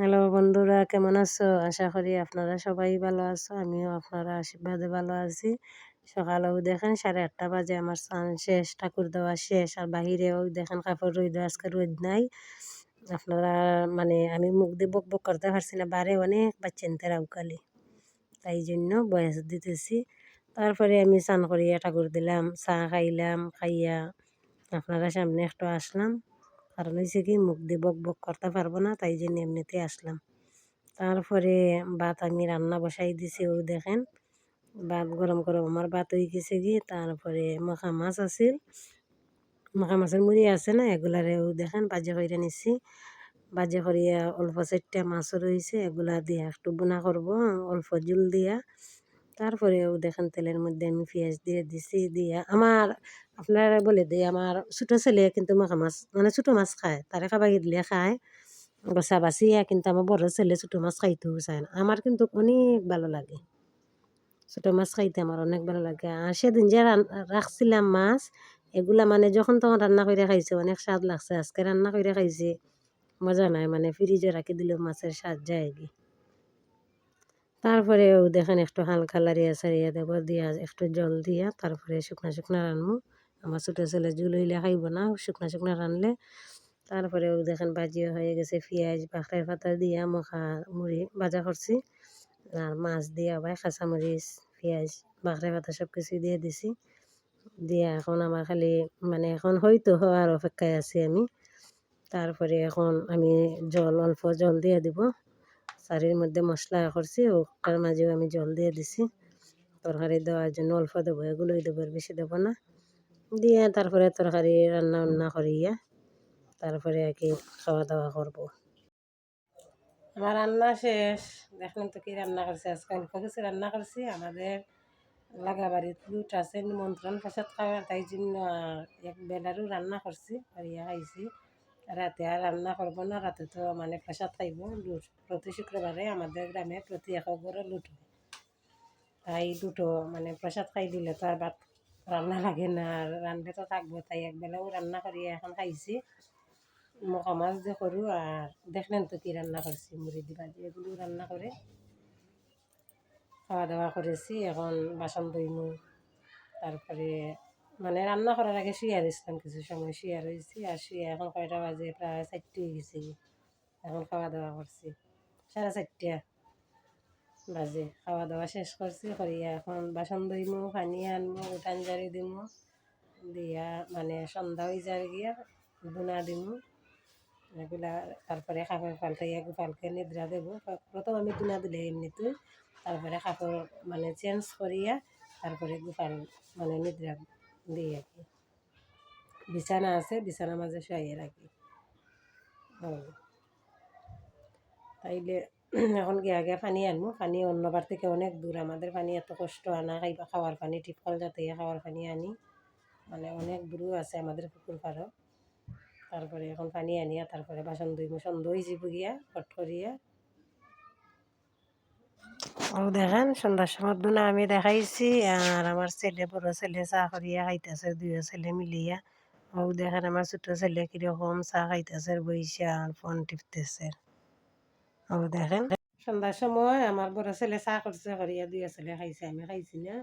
Hello বন্ধুরা, কেমন আছো? আশা করি আপনারা সবাই ভালো আছো, আমিও আপনারা আশীর্বাদে ভালো আছি। সকালেও দেখেন সাড়ে আটটা বাজে, আমার স্নান শেষ, ঠাকুর দেওয়া শেষ, আর বাহিরেও দেখেন কাপড় রোদ, আজকে রোদ নাই। আপনারা মানে আমি মুখ দিয়ে বক বক করতে পারছি না, বারে অনেক বাচ্চেনতে রাউকালি তাই জন্য বয়স দিতেছি। তারপরে আমি স্নান করিয়া ঠাকুর দিলাম, চা খাইলাম, খাইয়া আপনারা সামনে একটু আসলাম। কারণ হয়েছে কি, মুখ দিয়ে বক বক করতে পারব না, তাই জন্য এমনিতে আসলাম। তারপরে ভাত আমি রান্না বসাই দিছি ও দেখেন। ভাত গরম গরম আমার ভাত হয়ে গেছে গিয়ে, তারপরে মাখা মাছ আছিল মাখা মাছের মুড়ি আছে না, এগুলারে ও দেখেন বাজে করে নিছি। বাজে করিয়া অল্প চারটা মাছও রয়েছে, এগুলা দিয়া একটু বোনা করব, অল্প জুল দিয়া। তারপরেও দেখেন তেলের মধ্যে আমি পেঁয়াজ দিয়ে দিছি, দিয়া আমার আপনারা বলে দিই আমার ছোটো ছেলে কিন্তু মাখা মাছ মানে ছোটো মাছ খায়, তারে খাবার দিলে খায়। বসা বাসিয়া কিন্তু আমার বড় ছেলে ছোটো মাছ খাইতেও চায় না। আমার কিন্তু অনেক ভালো লাগে। ছোটো মাছ খাইতে আমার অনেক ভালো লাগে। আর সেদিন যে রাখছিলাম মাছ, এগুলা মানে যখন তখন রান্না করে খাইছে, অনেক স্বাদ লাগছে। আজকে রান্না করে খাইছে, মজা নাই মানে ফ্রিজে রাখি দিলেও মাছের স্বাদ যায় কি তারপরেও দেখেন একটু হালকা লাড়িয়া সারিয়া দেবো, দিয়া একটু জল দিয়া তারপরে শুকনা শুকনা রানবো আমার ছোটো ছেলে জুল হইলে খাইব না, শুকনা শুকনা রানলে। তারপরেও দেখেন বাজিও হয়ে গেছে, পেঁয়াজ বাখরের পাতা দিয়া মখা মুড়ি ভাজা করছি। আর মাছ দিয়া আবার কাঁচামরিচ, পেঁয়াজ বাখরের পাতা সব কিছু দিয়ে দিছি। দিয়া এখন আমার খালি মানে এখন হয়তো হওয়ার অপেক্ষায় আছি আমি। তারপরে এখন আমি জল, অল্প জল দিয়ে দিব। শাড়ির মধ্যে মশলা করছি, ওটার মাঝেও আমি জল দিয়ে দিছি। তরকারি দেওয়ার জন্য অল্প দেবো, এগুলোই দেবো বেশি দেবো না। দিয়ে তারপরে তরকারি রান্না বান্না করিয়া তারপরে আর কি খাওয়া দাওয়া করব। আমার রান্না শেষ। দেখলেন তো কি রান্না করছি, আজকে অল্প কিছু রান্না করছি। আমাদের লাগা বাড়ির লুট আছে, নিমন্ত্রণ প্রসাদ খাওয়া, তাই জন্য এক বেলারও রান্না করছি করিয়া খাইছি। রাতে আর রান্না করব না, রাতে তো মানে প্রসাদ খাইব লুট, প্রতি শুক্রবারে আমাদের গ্রামে প্রতি এক করে লুট তাই দুটো মানে প্রসাদ খাই দিলে তো আর ভাত রান্না লাগে না, আর রান্ধলে তো থাকব, তাই একবেলাও রান্না করি, এখন খাইছি। মকা মাছ দিয়ে করু আর দেখলেন তো কি রান্না করছি মুড়ি দিবা দিয়ে এগুলো রান্না করে খাওয়া দাওয়া করেছি, এখন বাসন ধুইমু, তারপরে মানে রান্না করার আগে শুয়ে দিয়েছিলাম কিছু সময় শুয়ে রয়েছি আর শুয়ে এখন কয়টা বাজে? প্রায় চারটে হয়ে গেছি এখন খাওয়া দাওয়া করছি। সাড়ে চারটা বাজে। খাওয়া দাওয়া শেষ করছি, করিয়া এখন বাসন ধুইমু, পানি আনমু, উঠান জারি দিমু, দিয়া মানে সন্ধ্যা হয়ে যায় গিয়া বুনা দিমু। এগুলা তারপরে কাপড় পাল্টাইয়া গোপালকে নিদ্রা দেব। প্রথম আমি দুনা দিলে এমনিতে। তারপরে কাপড় মানে চেঞ্জ করিয়া তারপরে গোপাল মানে নিদ্রা দিই আর কি। বিছানা আছে, বিছানার মাঝে শুয়াইয়ে রাখি। তাইলে এখন গিয়ে আগে পানি আনব পানি অন্যবার থেকে অনেক দূর। আমাদের পানি এত কষ্ট আনা, খাইবা খাওয়ার পানি টিপকল যাতে খাওয়ার পানি আনি। মানে অনেক দূরও আছে আমাদের পুকুর পাড়ও তারপরে এখন পানি আনিয়া, তারপরে বাসন ধুইমু। সন্ধ্যা হয়ে যাব গিয়া ফট করিয়া ও দেখেন সন্ধ্যার সময় দুনা আমি দেখাইছি, আর আমার ছেলে, বড় ছেলে চা করিয়া খাইতেছে দুই ছেলে মিলিয়া। ও দেখেন আমার ছোট ছেলে কীরকম চা খাইতেছে, বইসা আর ফোন টিপতেছে। ও দেখেন সন্ধ্যার সময় আমার বড় ছেলে চা করছে করিয়া দুই ছেলে খাইছে, আমি খাইছি না।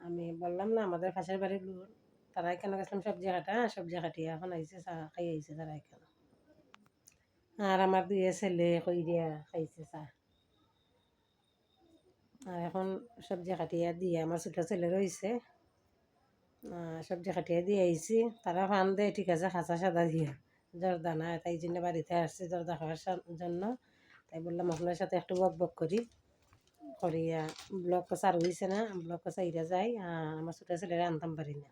আমি বললাম, না, আমাদের পাশের বাড়ির লোক, তারা এখানে গেছিলাম সবজি কাটা, সবজি কাটিয়ে এখন আইসে চা খাই আইছে তারা এখানে। আর আমার দুই ছেলে কই দিয়া খাইছে চা। আর এখন সবজি কাটিয়া দিয়ে আমার ছোটো ছেলে রয়েছে। সবজি কাটিয়া দিয়ে আইছি। তারা ফান দেয়, ঠিক আছে, খাঁচা সাদা দিয়া। জর্দা না, তাই জন্য বাড়িতে আসছে জর্দা খাওয়ার জন্য। তাই বললাম, আপনার সাথে একটু বক বক করি। করিয়া ব্লক চার হয়েছে না ব্লক চাইরা যাই আমার ছোটো ছেলেরা আনতাম পারি না।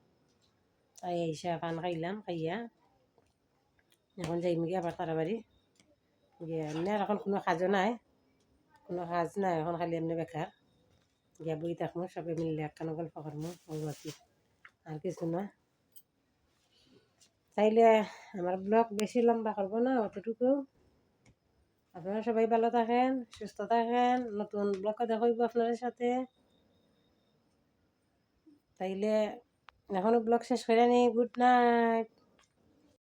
তাই আইসা পান খাইলাম, খাইয়া এখন যাইম গিয়ে আবার তাড়াবাড়ি গিয়ে এমনি আর এখন কোনো কাজও নাই, কোনো কাজ নাই, এখন খালি এমনি বেকার। গিয়া বই থাকব সবাই মিললে একখানা গল্প করব ওই আর কিছু না। চাইলে আমার ব্লগ বেশি লম্বা করব না, অতটুকু। আপনারা সবাই ভালো থাকেন, সুস্থ থাকেন, নতুন ব্লগে দেখাইব আপনাদের সাথে। তাইলে এখনও ব্লগ শেষ করে নি গুড নাইট।